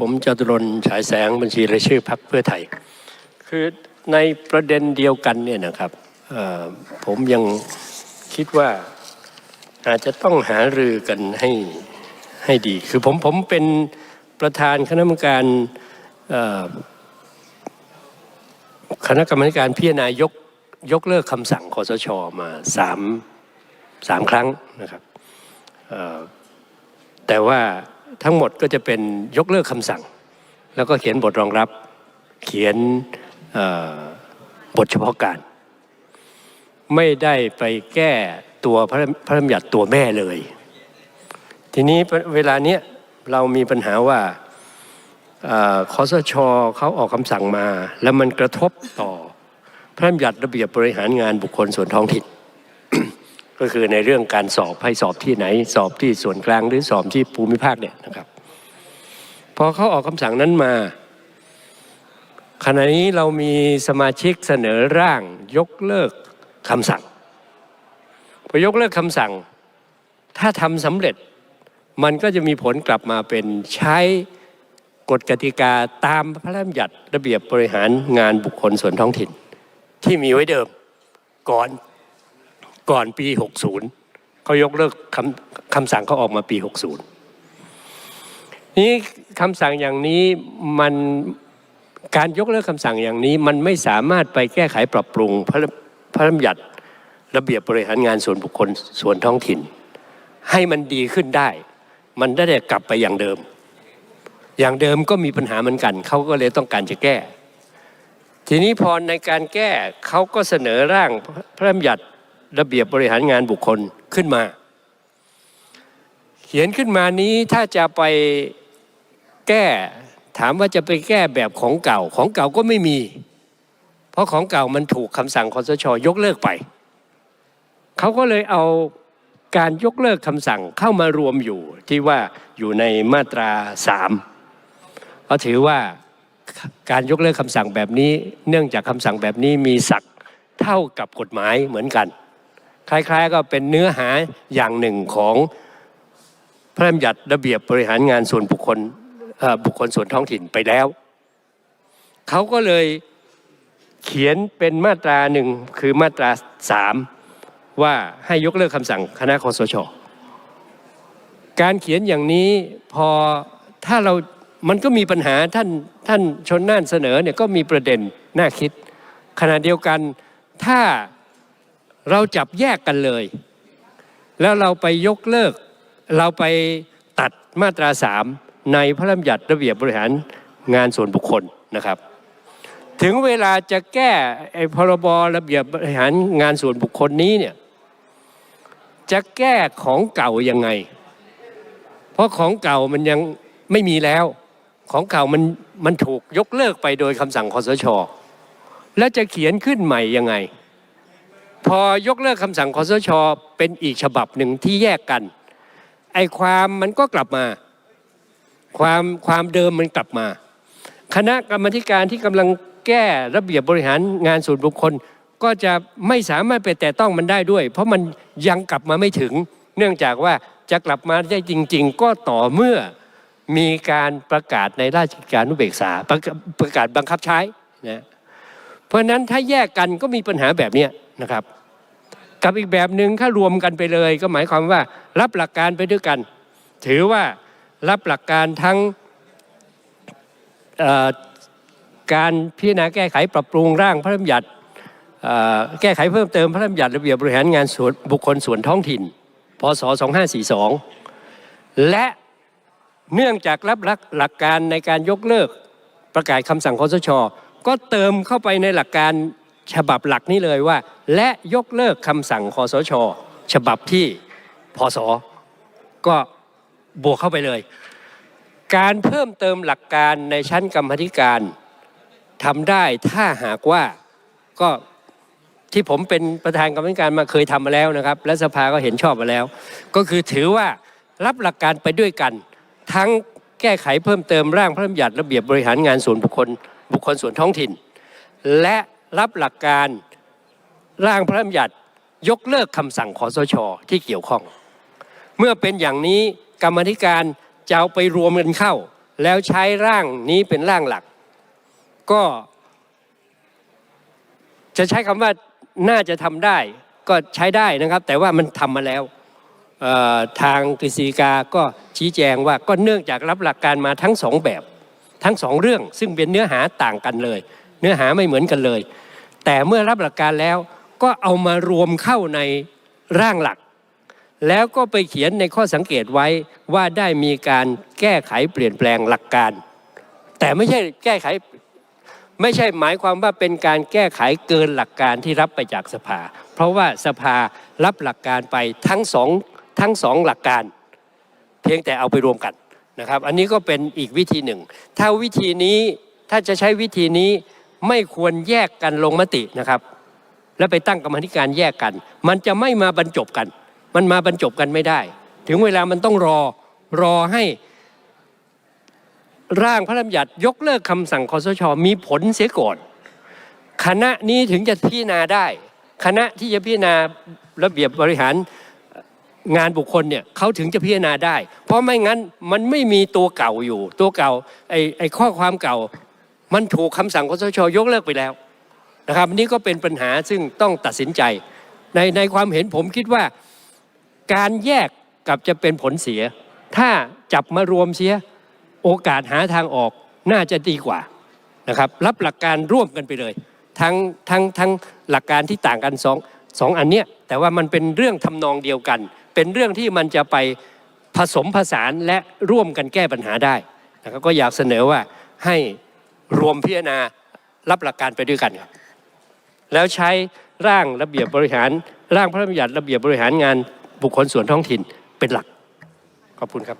ผมจตุรนฉายแสงบัญชีรายชื่อพรรคเพื่อไทย คือในประเด็นเดียวกันเนี่ยนะครับผมยังคิดว่าอาจจะต้องหารือกันให้ให้ดี คือผมผมเป็นประธานคณะกรรมการคณะกรรมการพิจารณายกยกเลิกคำสั่งคอสชมาสามสามครั้งนะครับแต่ว่า ทั้งหมดก็จะเป็นยกเลิกคำสั่ง แล้วก็เขียนบทรองรับ เขียนบทเฉพาะการ ไม่ได้ไปแก้ตัวพระพระราชบัญญัติตัวแม่เลย ทีนี้เวลาเนี้ยเรามีปัญหาว่าอคอสชเขาออกคำสั่งมา แล้วมันกระทบต่อพระราชบัญญัติระเบียบบริหารงานบุคคลส่วนท้องถิ่น ก็คือในเรื่องการสอบให้สอบที่ไหน สอบที่ส่วนกลางหรือสอบที่ภูมิภาคเนี่ยนะครับพอเขาออกคำสั่งนั้นมา ขณะนี้เรามีสมาชิกเสนอร่างยกเลิกคำสั่งพอยกเลิกคำสั่ง ถ้าทำสำเร็จ มันก็จะมีผลกลับมาเป็นใช้กฎกติกาตามพระราชบัญญัติระเบียบ บริหารงานบุคคลส่วนท้องถิ่น ที่มีไว้เดิมก่อน ก่อนปี 60เขายกเลิกคำคำสั่งเขาออกมาปี 60 นี้คำสั่งอย่างนี้มันการยกเลิกคำสั่งอย่างนี้มันไม่สามารถไปแก้ไขปรับปรุงพระพระราชบัญญัติระเบียบบริหารงานส่วนบุคคลส่วนท้องถิ่น ให้มันดีขึ้นได้ มันได้แต่กลับไปอย่างเดิม อย่างเดิมก็มีปัญหาเหมือนกันเขาก็เลยต้องการจะแก้ ทีนี้พอในการแก้เขาก็เสนอร่างพระราชบัญญัติ ระเบียบบริหารงานบุคคลขึ้นมา เขียนขึ้นมานี้ถ้าจะไปแก้ถามว่าจะไปแก้แบบของเก่าของเก่าก็ไม่มี เพราะของเก่ามันถูกคำสั่งคอสชยกเลิกไป เขาก็เลยเอาการยกเลิกคำสั่งเข้ามารวมอยู่ที่ว่าอยู่ในมาตราสามเพราถือว่าการยกเลิกคำสั่งแบบนี้ เนื่องจากคำสั่งแบบนี้มีศักดิ์เท่ากับกฎหมายเหมือนกัน คล้าย ๆ ก็เป็นเนื้อหาอย่างหนึ่งของพระราชบัญญัติระเบียบบริหารงานส่วนบุคคลบุคคลส่วนท้องถิ่นไปแล้ว เขาก็เลยเขียนเป็นมาตราหนึ่งคือมาตราสามว่าให้ยกเลิกคำสั่งคณะคอสชการเขียนอย่างนี้พอถ้าเรามันก็มีปัญหาท่านท่านชนน่านเสนอเนี่ยก็มีประเด็นน่าคิดขณะเดียวกันถ้า เราจับแยกกันเลย แล้วเราไปยกเลิก เราไปตัดมาตราสามในพระราชบัญญัติระเบียบบริหารงานส่วนบุคคลนะครับ ถึงเวลาจะแก้ไอ้พรบระเบียบบริหารงานส่วนบุคคลนี้เนี่ยจะแก้ของเก่ายังไง เพราะของเก่ามันยังไม่มีแล้ว ของเก่ามันมันถูกยกเลิกไปโดยคำสั่งคอสช แล้วจะเขียนขึ้นใหม่ยังไง พอยกเลิกคำสั่งคอสชเป็นอีกฉบับหนึ่งที่แยกกัน ไอ้ความมันก็กลับมา ความความเดิมมันกลับมา คณะกรรมธิการที่กำลังแก้ระเบียบบริหารงานส่วนบุคคล ก็จะไม่สามารถไปแต่ต้องมันได้ด้วย เพราะมันยังกลับมาไม่ถึง เนื่องจากว่าจะกลับมาได้จริง ๆ ก็ต่อเมื่อมีการประกาศในราชกิจจานุเบกษาประกาศประกาศบังคับใช้นะเพราะฉะนั้นถ้าแยกกันก็มีปัญหาแบบนี้นะครับ กับอีกแบบหนึ่งถ้ารวมกันไปเลย ก็หมายความว่ารับหลักการไปด้วยกัน ถือว่ารับหลักการทั้งการพิจารณาแก้ไขปรับปรุงร่างพระราชบัญญัติแก้ไขเพิ่มเติมพระราชบัญญัติระเบียบบริหารงานส่วนบุคคลส่วนท้องถิ่น พศ 2542 และเนื่องจากรับหลักหลักการในการยกเลิกประกาศคำสั่งคอสช ก็เติมเข้าไปในหลักการ ฉบับหลักนี้เลยว่า และยกเลิกคำสั่งคอสช ฉบับที่พศก็บวกเข้าไปเลย การเพิ่มเติมหลักการในชั้นกรรมธิการทำได้ถ้าหากว่าก็ที่ผมเป็นประธานกรรมธิการมาเคยทำมาแล้วนะครับ และสภาก็เห็นชอบมาแล้ว ก็คือถือว่ารับหลักการไปด้วยกัน ทั้งแก้ไขเพิ่มเติมร่างพระราชบัญญัติระเบียบบริหารงานส่วนบุคคล บุคคลส่วนท้องถิ่น และ รับหลักการร่างพระราชบัญญัติยกเลิกคำสั่งคอสชที่เกี่ยวข้อง เมื่อเป็นอย่างนี้กรรมธิการจะเอาไปรวมกันเข้า แล้วใช้ร่างนี้เป็นร่างหลัก ก็ จะใช้คำว่าน่าจะทำได้ก็ใช้ได้นะครับ แต่ว่ามันทำมาแล้วทางกฤษฎีกาก็ชี้แจงว่าก็เนื่องจากรับหลักการมาทั้งสองแบบ ทั้งสองเรื่องซึ่งเป็นเนื้อหาต่างกันเลย เนื้อหาไม่เหมือนกันเลย แต่เมื่อรับหลักการแล้วก็เอามารวมเข้าในร่างหลัก แล้วก็ไปเขียนในข้อสังเกตไว้ว่าได้มีการแก้ไขเปลี่ยนแปลงหลักการ แต่ไม่ใช่แก้ไขไม่ใช่หมายความว่าเป็นการแก้ไขเกินหลักการที่รับไปจากสภา เพราะว่าสภารับหลักการไปทั้งสองทั้งสองหลักการ เพียงแต่เอาไปรวมกันนะครับ อันนี้ก็เป็นอีกวิธีหนึ่ง ถ้าวิธีนี้ถ้าจะใช้วิธีนี้ ไม่ควรแยกกันลงมตินะครับ แล้วไปตั้งกรรมธิการแยกกัน มันจะไม่มาบรรจบกัน มันมาบรรจบกันไม่ได้ ถึงเวลามันต้องรอรอให้ร่างพระราชบัญญัติยกเลิกคำสั่งคอสช มีผลเสียก่อนคณะนี้ถึงจะพิจารณาได้ คณะที่จะพิจารณาระเบียบบริหารงานบุคคลเนี่ยเขาถึงจะพิจารณาได้ เพราะไม่งั้นมันไม่มีตัวเก่าอยู่ ตัวเก่าไอ้ไอ้ข้อความเก่า มันถูกคำสั่งคอสชยกเลิกไปแล้วนะครับนี่ก็เป็นปัญหาซึ่งต้องตัดสินใจ ในในความเห็นผมคิดว่าการแยกกับจะเป็นผลเสีย ถ้าจับมารวมเสียโอกาสหาทางออกน่าจะดีกว่านะครับรับหลักการร่วมกันไปเลย ทั้งทั้งทั้งหลักการที่ต่างกันสองสองอันเนี้ยแต่ว่ามันเป็นเรื่องทำนองเดียวกัน เป็นเรื่องที่มันจะไปผสมผสานและร่วมกันแก้ปัญหาได้นะครับก็อยากเสนอว่าให้ รวมพิจารณารับหลักการไปด้วยกันครับแล้วใช้ร่างระเบียบบริหาร ร่างพระราชบัญญัติระเบียบบริหารงานบุคคลส่วนท้องถิ่นเป็นหลัก ขอบคุณครับ